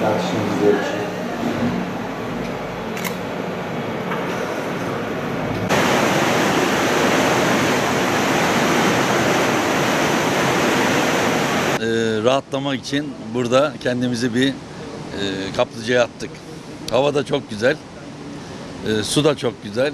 tartışmamız gerekiyor. e, rahatlamak için burada kendimizi bir e, kaplıcaya attık. Hava da çok güzel. E, su da çok güzel.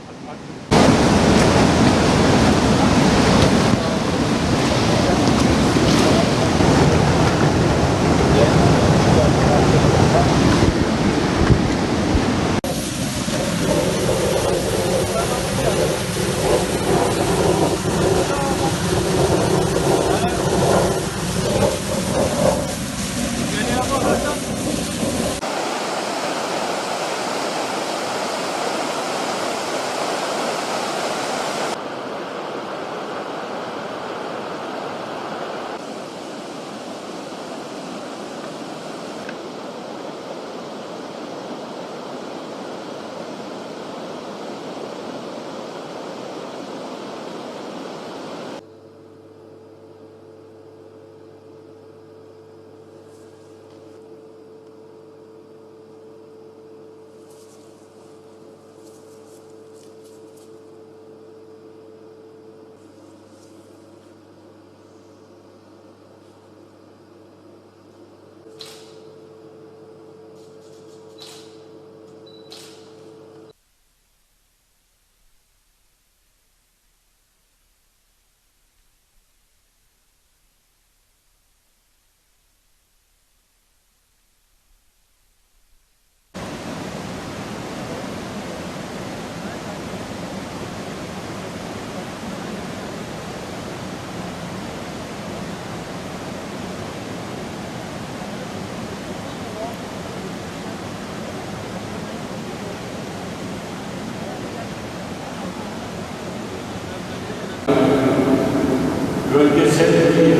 Bölgesel değil,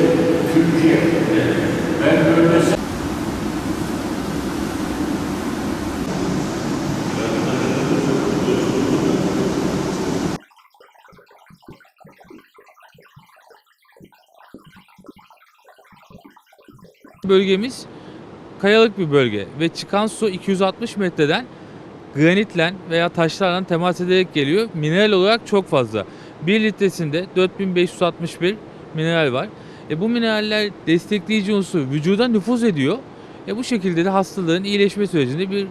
Türkiye. Ben bölgesel Bölgemiz kayalık bir bölge ve çıkan su 260 metreden granitle veya taşlarla temas ederek geliyor. Mineral olarak çok fazla. 1 litresinde 4561 mineral var. E bu mineraller destekleyici unsur vücuda nüfuz ediyor. E bu şekilde de hastalığın iyileşme sürecinde bir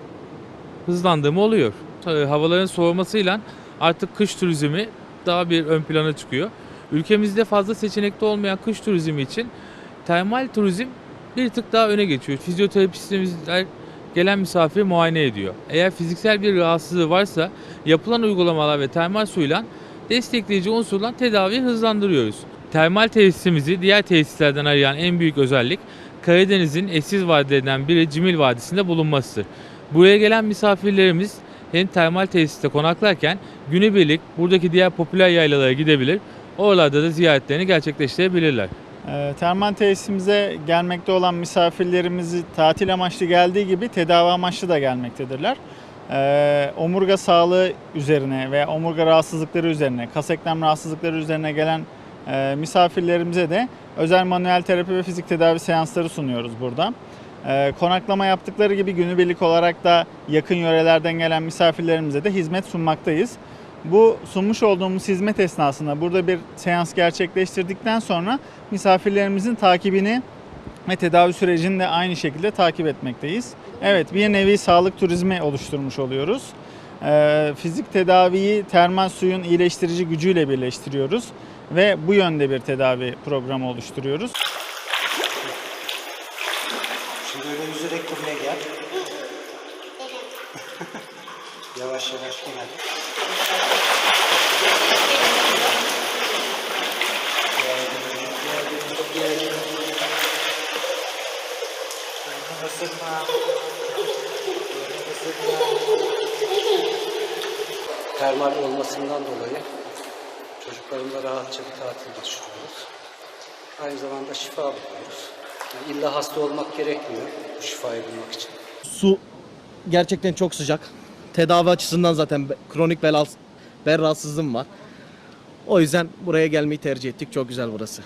hızlandırma oluyor. Tabii havaların soğumasıyla artık kış turizmi daha bir ön plana çıkıyor. Ülkemizde fazla seçenekte olmayan kış turizmi için termal turizm bir tık daha öne geçiyor. Fizyoterapistler gelen misafiri muayene ediyor. Eğer fiziksel bir rahatsızlığı varsa yapılan uygulamalar ve termal suyla destekleyici unsurla tedaviyi hızlandırıyoruz. Termal tesisimizi diğer tesislerden ayıran en büyük özellik Karadeniz'in eşsiz vadilerinden biri Cimil Vadisi'nde bulunmasıdır. Buraya gelen misafirlerimiz hem termal tesiste konaklarken günübirlik buradaki diğer popüler yaylalara gidebilir. Oralarda da ziyaretlerini gerçekleştirebilirler. Ee, Termal tesisimize gelmekte olan misafirlerimizi tatil amaçlı geldiği gibi tedavi amaçlı da gelmektedirler. Ee, omurga sağlığı üzerine veya omurga rahatsızlıkları üzerine, kas eklem rahatsızlıkları üzerine gelen e, misafirlerimize de özel manuel terapi ve fizik tedavi seansları sunuyoruz burada. Ee, konaklama yaptıkları gibi günübirlik olarak da yakın yörelerden gelen misafirlerimize de hizmet sunmaktayız. Bu sunmuş olduğumuz hizmet esnasında burada bir seans gerçekleştirdikten sonra misafirlerimizin takibini ve tedavi sürecini de aynı şekilde takip etmekteyiz. Evet bir nevi sağlık turizmi oluşturmuş oluyoruz. Ee, fizik tedaviyi termal suyun iyileştirici gücüyle birleştiriyoruz ve bu yönde bir tedavi programı oluşturuyoruz. Şimdi öyle yüzerek buraya gel. yavaş yavaş gel. Termal olmasından dolayı çocuklarımla rahatça bir tatil geçiriyoruz. Aynı zamanda şifa buluyoruz. Yani illa hasta olmak gerekmiyor bu şifayı bulmak için. Su gerçekten çok sıcak. Tedavi açısından zaten kronik bel, bel rahatsızlığım var. O yüzden buraya gelmeyi tercih ettik. Çok güzel burası.